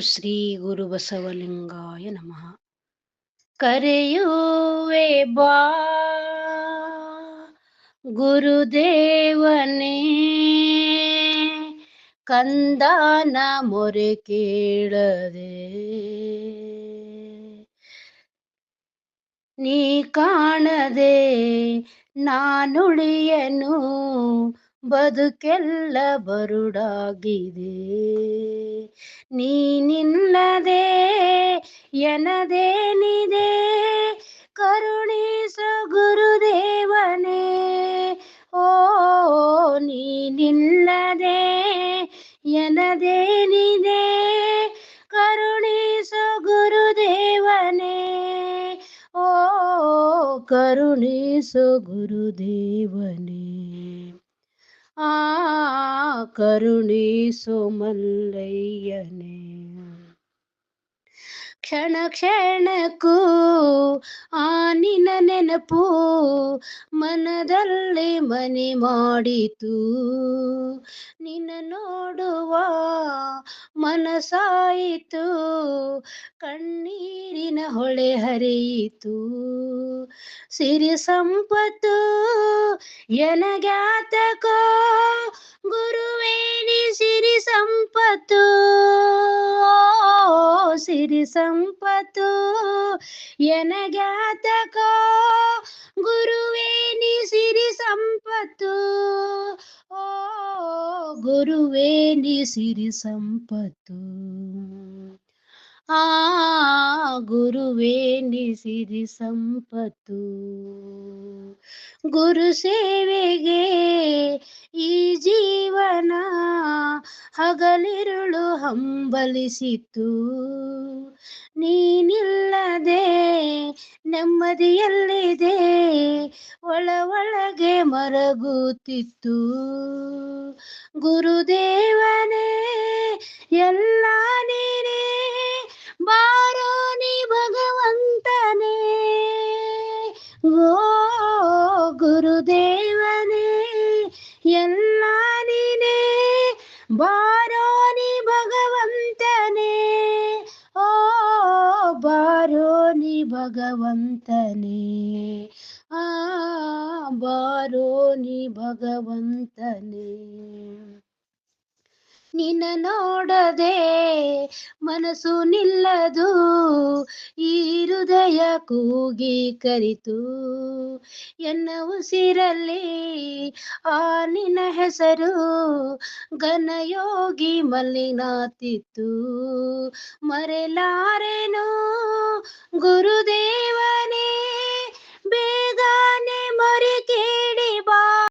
ಶ್ರೀ ಗುರು ಬಸವಲಿಂಗಾಯ ನಮಃ. ಕರೆಯುವೆ ಬಾ. ಗುರುದೇವನೇ ಕಂದಾನ ಮೊರೆ ಕೇಳದೆ. ನೀ ಕಾಣದೆ ನಾನುಳಿಯನು ಬದುಕೆಲ್ಲ ಬರುಡಾಗಿದೆ. ನೀನಿಲ್ಲದೆ ಎನದೇನಿದೆ? ಕರುಣಿಸು ಗುರುದೇವನೇ. ಓ ನೀನಿಲ್ಲದೆ ಎನದೇನಿದೆ? ಕರುಣಿಸು ಗುರುದೇವನೇ. ಓ ಕರುಣಿಸು ಗುರುದೇವನೇ. ಕರುಣಿಸು ಸೋಮಲ್ಲಯ್ಯನೆ. ಕ್ಷಣ ಕ್ಷಣಕ್ಕೂ ಆ ನಿನ್ನ ನೆನಪು ಮನದಲ್ಲಿ ಮನೆ ಮಾಡಿತು. ನಿನ್ನ ನೋಡುವ ಮನಸಾಯಿತು, ಕಣ್ಣೀರಿನ ಹೊಳೆ ಹರಿಯಿತು. ಸಿರಿ ಸಂಪತ್ತು ಎನಗ್ಯಾತಕೋ ಗುರುವೇನಿ ಸಿರಿ ಸಂಪತ್ತು ಸಿರಿ ಸಂಪತ್ತು ಎನಗ್ಯಾತಕೋ ಗುರುವೇನಿ ಸಿರಿ ಸಂಪತ್ತು ಓ ಗುರುವೇನಿ ಸಿರಿ ಸಂಪತ್ತು ಆ ಗುರುವೇನಿ ಸಿರಿ ಸಂಪತ್ತು ಗುರು ಸೇವೆಗೆ ಈ ಜೀವನ ಹಗಲಿರುಳು ಹಂಬಲಿಸಿತು. ನೀನಿಲ್ಲದೆ ನೆಮ್ಮದಿಯಲ್ಲಿದೆ ಒಳ ಒಳಗೆ ಮರಗುತ್ತಿತ್ತು. ಗುರುದೇವನೇ ಎಲ್ಲ ಗುರುದೇವನೇ ಎಲ್ಲ ನೀನೇ ಬಾರೋ ನೀ ಭಗವಂತನೇ. ಓ ಬಾರೋ ನೀ ಭಗವಂತನೇ. ಆ ಬಾರೋ ನೀ ಭಗವಂತನೇ. ನಿನ್ನ ನೋಡದೆ ಮನಸ್ಸು ನಿಲ್ಲದು, ಈ ಹೃದಯ ಕೂಗಿ ಕರಿತು. ಎನ್ನ ಉಸಿರಲ್ಲಿ ಆ ನಿನ್ನ ಹೆಸರು ಘನಯೋಗಿ ಮಲ್ಲಿನಾತಿತ್ತು. ಮರೆಲಾರೇನು ಗುರು